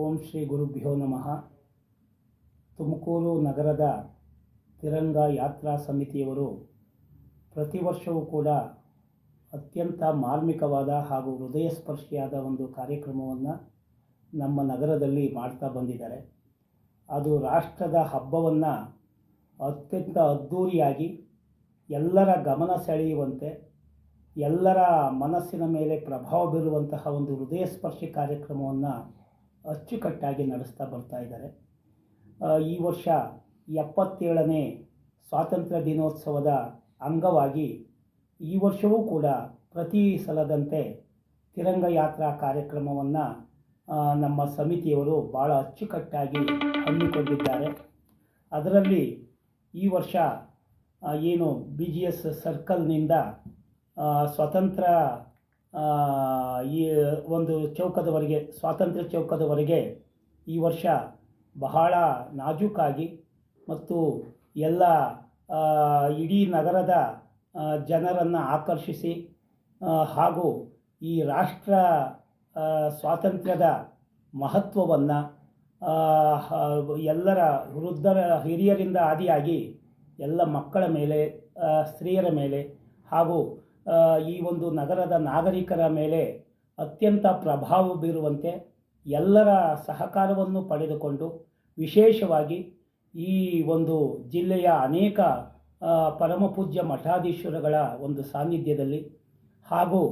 ಓಂ ಶ್ರೀ ಗುರುಭ್ಯೋ ನಮಃ. ತುಮಕೂರು ನಗರದ ತಿರಂಗ ಯಾತ್ರಾ ಸಮಿತಿಯವರು ಪ್ರತಿ ವರ್ಷವೂ ಕೂಡ ಅತ್ಯಂತ ಮಾರ್ಮಿಕವಾದ ಹಾಗೂ ಹೃದಯ ಸ್ಪರ್ಶಿಯಾದ ಒಂದು ಕಾರ್ಯಕ್ರಮವನ್ನು ನಮ್ಮ ನಗರದಲ್ಲಿ ಮಾಡ್ತಾ ಬಂದಿದ್ದಾರೆ. ಅದು ರಾಷ್ಟ್ರದ ಹಬ್ಬವನ್ನು ಅತ್ಯಂತ ಅದ್ಧೂರಿಯಾಗಿ ಎಲ್ಲರ ಗಮನ ಸೆಳೆಯುವಂತೆ, ಎಲ್ಲರ ಮನಸ್ಸಿನ ಮೇಲೆ ಪ್ರಭಾವ ಬೀರುವಂತಹ ಒಂದು ಹೃದಯ ಸ್ಪರ್ಶಿ ಕಾರ್ಯಕ್ರಮವನ್ನು ಅಚ್ಚುಕಟ್ಟಾಗಿ ನಡೆಸ್ತಾ ಬರ್ತಾ ಇದ್ದಾರೆ. ಈ ವರ್ಷ ಎಪ್ಪತ್ತೇಳನೇ ಸ್ವಾತಂತ್ರ್ಯ ದಿನೋತ್ಸವದ ಅಂಗವಾಗಿ ಈ ವರ್ಷವೂ ಕೂಡ ಪ್ರತಿ ಸಲದಂತೆ ತಿರಂಗ ಯಾತ್ರಾ ಕಾರ್ಯಕ್ರಮವನ್ನು ನಮ್ಮ ಸಮಿತಿಯವರು ಭಾಳ ಅಚ್ಚುಕಟ್ಟಾಗಿ ಹಮ್ಮಿಕೊಂಡಿದ್ದಾರೆ. ಅದರಲ್ಲಿ ಈ ವರ್ಷ ಏನು ಬಿ ಜಿ ಎಸ್ ಸರ್ಕಲ್ನಿಂದ ಸ್ವತಂತ್ರ ಈ ಒಂದು ಚೌಕದವರೆಗೆ, ಸ್ವಾತಂತ್ರ್ಯ ಚೌಕದವರೆಗೆ ಈ ವರ್ಷ ಬಹಳ ನಾಜೂಕಾಗಿ ಮತ್ತು ಎಲ್ಲ ಇಡೀ ನಗರದ ಜನರನ್ನು ಆಕರ್ಷಿಸಿ ಹಾಗೂ ಈ ರಾಷ್ಟ್ರ ಸ್ವಾತಂತ್ರ್ಯದ ಮಹತ್ವವನ್ನು ಎಲ್ಲರ ವೃದ್ಧರ, ಹಿರಿಯರಿಂದ ಆದಿಯಾಗಿ ಎಲ್ಲ ಮಕ್ಕಳ ಮೇಲೆ ಸ್ತ್ರೀಯರ ಮೇಲೆ ಹಾಗೂ ಈ ಒಂದು ನಗರದ ನಾಗರಿಕರ ಮೇಲೆ ಅತ್ಯಂತ ಪ್ರಭಾವ ಬೀರುವಂತೆ ಎಲ್ಲರ ಸಹಕಾರವನ್ನು ಪಡೆದುಕೊಂಡು ವಿಶೇಷವಾಗಿ ಈ ಒಂದು ಜಿಲ್ಲೆಯ ಅನೇಕ ಪರಮಪೂಜ್ಯ ಮಠಾಧೀಶ್ವರಗಳ ಒಂದು ಸಾನ್ನಿಧ್ಯದಲ್ಲಿ ಹಾಗೂ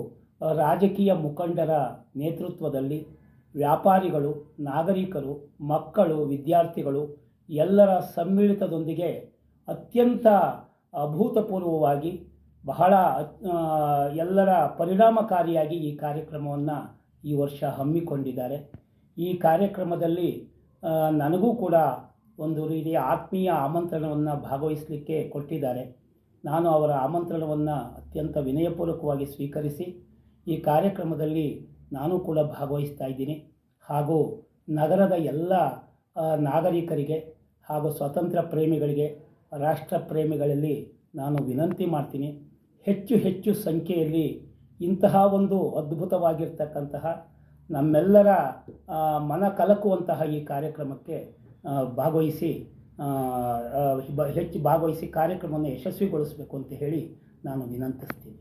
ರಾಜಕೀಯ ಮುಖಂಡರ ನೇತೃತ್ವದಲ್ಲಿ ವ್ಯಾಪಾರಿಗಳು, ನಾಗರಿಕರು, ಮಕ್ಕಳು, ವಿದ್ಯಾರ್ಥಿಗಳು ಎಲ್ಲರ ಸಮ್ಮಿಳಿತದೊಂದಿಗೆ ಅತ್ಯಂತ ಅಭೂತಪೂರ್ವವಾಗಿ ಬಹಳ ಎಲ್ಲರ ಪರಿಣಾಮಕಾರಿಯಾಗಿ ಈ ಕಾರ್ಯಕ್ರಮವನ್ನು ಈ ವರ್ಷ ಹಮ್ಮಿಕೊಂಡಿದ್ದಾರೆ. ಈ ಕಾರ್ಯಕ್ರಮದಲ್ಲಿ ನನಗೂ ಕೂಡ ಒಂದು ರೀತಿಯ ಆತ್ಮೀಯ ಆಮಂತ್ರಣವನ್ನು ಭಾಗವಹಿಸಲಿಕ್ಕೆ ಕೊಟ್ಟಿದ್ದಾರೆ. ನಾನು ಅವರ ಆಮಂತ್ರಣವನ್ನು ಅತ್ಯಂತ ವಿನಯಪೂರ್ವಕವಾಗಿ ಸ್ವೀಕರಿಸಿ, ಈ ಕಾರ್ಯಕ್ರಮದಲ್ಲಿ ನಾನು ಕೂಡ ಭಾಗವಹಿಸ್ತಾ ಇದ್ದೀನಿ. ಹಾಗೂ ನಗರದ ಎಲ್ಲ ನಾಗರಿಕರಿಗೆ ಹಾಗೂ ಸ್ವಾತಂತ್ರ್ಯ ಪ್ರೇಮಿಗಳಿಗೆ, ರಾಷ್ಟ್ರ ಪ್ರೇಮಿಗಳಲ್ಲಿ ನಾನು ವಿನಂತಿ ಮಾಡ್ತೀನಿ. ಹೆಚ್ಚು ಹೆಚ್ಚು ಸಂಖ್ಯೆಯಲ್ಲಿ ಇಂತಹ ಒಂದು ಅದ್ಭುತವಾಗಿರ್ತಕ್ಕಂತಹ ನಮ್ಮೆಲ್ಲರ ಮನ ಕಲಕುವಂತಹ ಈ ಕಾರ್ಯಕ್ರಮಕ್ಕೆ ಭಾಗವಹಿಸಿ ಹೆಚ್ಚು ಭಾಗವಹಿಸಿ ಕಾರ್ಯಕ್ರಮವನ್ನು ಯಶಸ್ವಿಗೊಳಿಸಬೇಕು ಅಂತ ಹೇಳಿ ನಾನು ವಿನಂತಿಸ್ತೀನಿ.